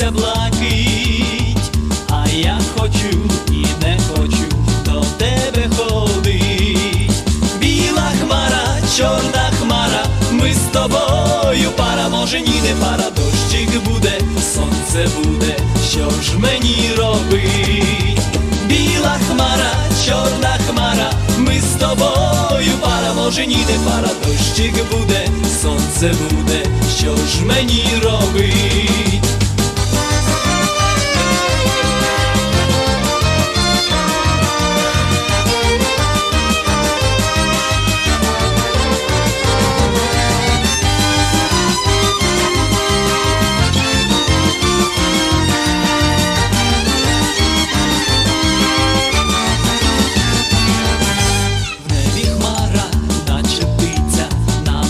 це блакить, а я хочу і не хочу до тебе ходить. Біла хмара, чорна хмара, ми з тобою пара, може ні не пара, дощик буде, сонце буде, що ж мені робить? Біла хмара, чорна хмара, ми з тобою пара, може ні не пара, дощик буде, буде, що ж мені робить?